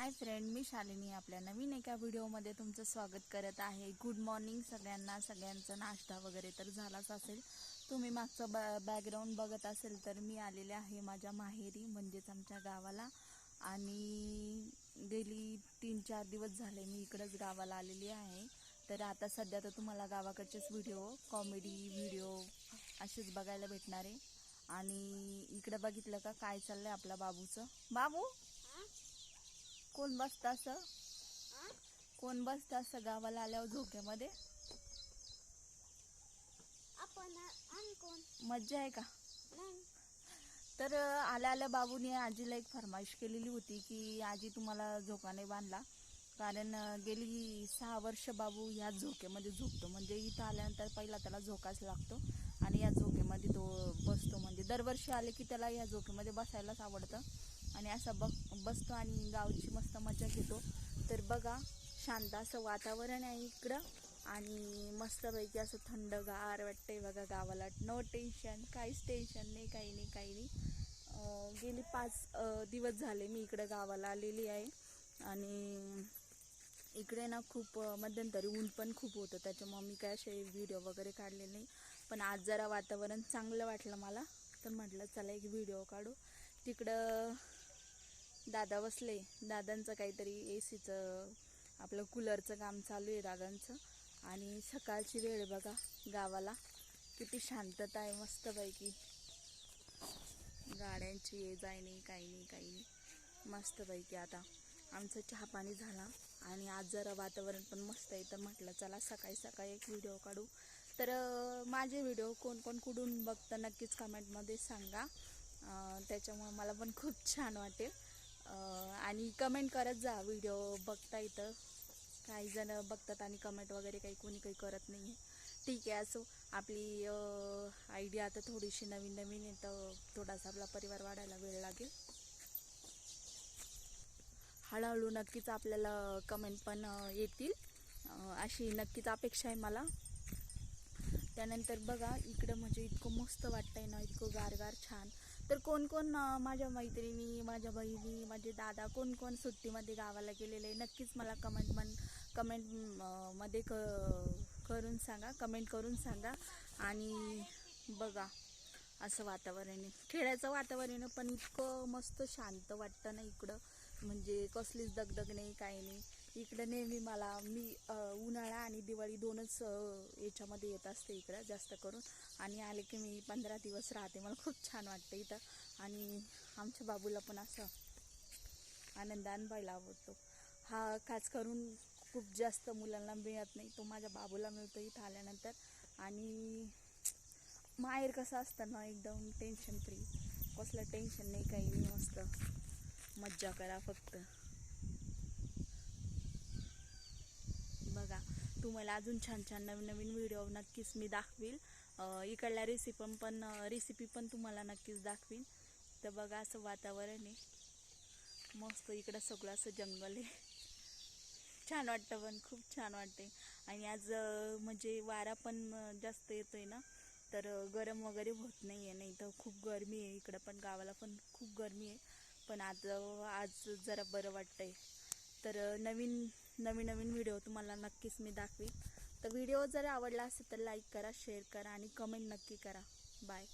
Hi friend मी शालिनी आपल्या नवीन एका व्हिडिओमध्ये तुमचं स्वागत करत आहे. गुड मॉर्निंग सगळ्यांना. सगळ्यांचा नाश्ता वगैरे तर झालाच असेल. तुम्ही मागचं बॅ बॅकग्राऊंड बघत असेल तर मी आलेले आहे माझ्या माहेरी म्हणजेच आमच्या गावाला. आणि गेली तीन चार दिवस झाले मी इकडंच गावाला आलेली आहे. तर आता सध्या तर तुम्हाला गावाकडचेच व्हिडिओ कॉमेडी व्हिडिओ असेच बघायला भेटणार आहे. आणि इकडं बघितलं का? काय चाललं आहे आपल्या बाबूचं? बाबू? कोण बसतं असं? कोण बसतं असं गावाला आल्यावर झोक्यामध्ये? मज्जा आहे का? तर आल्या आल्या बाबूने आजीला एक फरमाईश केलेली होती की आजी तुम्हाला झोका नाही बांधला. कारण गेली सहा वर्ष बाबू ह्याच झोक्यामध्ये झोपतो. म्हणजे इथं आल्यानंतर पहिला त्याला झोकाच लागतो आणि या झोक्यामध्ये तो बसतो. म्हणजे दरवर्षी आले की त्याला या झोक्यामध्ये बसायलाच आवडतं. आणि असा बघ बसतो आणि गावची मस्त मजा घेतो. तर बघा शांत असं वातावरण आहे इकडं. आणि मस्तपैकी असं थंडगार वाटतंय बघा गावाला. नो टेन्शन काहीच टेन्शन नाही काही नाही काही नाही. गेली पाच दिवस झाले मी इकडं गावाला आलेली आहे. आणि इकडे ना खूप मध्यंतरी ऊन पण खूप होतं. त्याच्यामुळे मी काय असे व्हिडिओ वगैरे काढले नाही. पण आज जरा वातावरण चांगलं वाटलं मला. तर म्हटलं चला एक व्हिडिओ काढू. तिकडं दादा बसले. दादांचं काहीतरी ए सीचं आपलं कूलरचं काम चालू आहे दादांचं. आणि सकाळची वेळ बघा गावाला. किती शांतता आहे मस्तपैकी. गाड्यांची ये जाय नाही काही नाही काही नाही. मस्तपैकी आता. आमचं चहा पाणी झाला आणि आज जरा वातावरण पण मस्त आहे तर म्हटलं चला सकाळी सकाळी एक व्हिडिओ काढू. तर माझे व्हिडिओ कोण कोण कुठून बघतं नक्कीच कमेंटमध्ये सांगा. त्याच्यामुळं त्याच्यामुळे मला पण खूप छान वाटेल. आणि कमेंट करत जा व्हिडिओ बघता इथं. काही जण बघतात आणि कमेंट वगैरे काही कोणी काही करत नाही आहे ठीक आहे असो. आपली आयडिया आता थोडीशी नवीन नवीन आहे तर थोडासा आपला परिवार वाढायला वेळ लागेल. हळूहळू नक्कीच आपल्याला कमेंट पण येतील. अशी नक्कीच अपेक्षा आहे मला. त्यानंतर बघा इकडं म्हणजे इतकं मस्त वाटतंय ना इतकं गारगार छान. तर कोण कोण माझ्या मैत्रिणी माझ्या बहिणी माझे दादा कोण कोण सुट्टीमध्ये गावाला गेलेले आहे नक्कीच मला कमेंट मन कमेंटमध्ये क करून सांगा कमेंट करून सांगा. आणि बघा असं वातावरण आहे. खेळाचं वातावरण पण इतकं मस्त शांत वाटतं ना इकडं. म्हणजे कसलीच दगदग नाही काही नाही. इकडं नेहमी मला मी उन्हाळा आणि दिवाळी दोनच याच्यामध्ये येत असते इकडं जास्त करून. आणि आले की मी पंधरा दिवस राहते. मला खूप छान वाटतं इथं. आणि आमच्या बाबूला पण असं आनंद अनुभवायला आवडतो. हा खास करून खूप जास्त मुलांना मिळत नाही. तो माझ्या बाबूला मिळतो इथं आल्यानंतर. आणि माहेर कसं असतं ना एकदम टेन्शन फ्री कसलं टेन्शन नाही काही नाही मस्त. मज्जा करा फक्त. बघा. तुम्हाला अजून छान छान नवीन नवीन व्हिडिओ नक्कीच मी दाखवील. इकडल्या रेसिपी पण रेसिपी पण तुम्हाला नक्कीच दाखवीन. तर बघा असं वातावरण आहे. मस्त इकडं सगळं असं जंगल आहे. छान वाटतं पण खूप छान वाटते आणि आज म्हणजे वारा पण जास्त जास्त येतोय ना तर गरम वगैरे होत नाही आहे नाही तर खूप गरमी आहे. इकडं पण गावाला पण खूप गरमी आहे. पण आज आज जरा बरं वाटतंय. तर नवीन नवीन नवीन व्हिडिओ तुम्हाला नक्कीच मी दाखवीन. तर व्हिडिओ जर आवडला असेल तर लाईक करा शेअर करा आणि कमेंट नक्की करा. बाय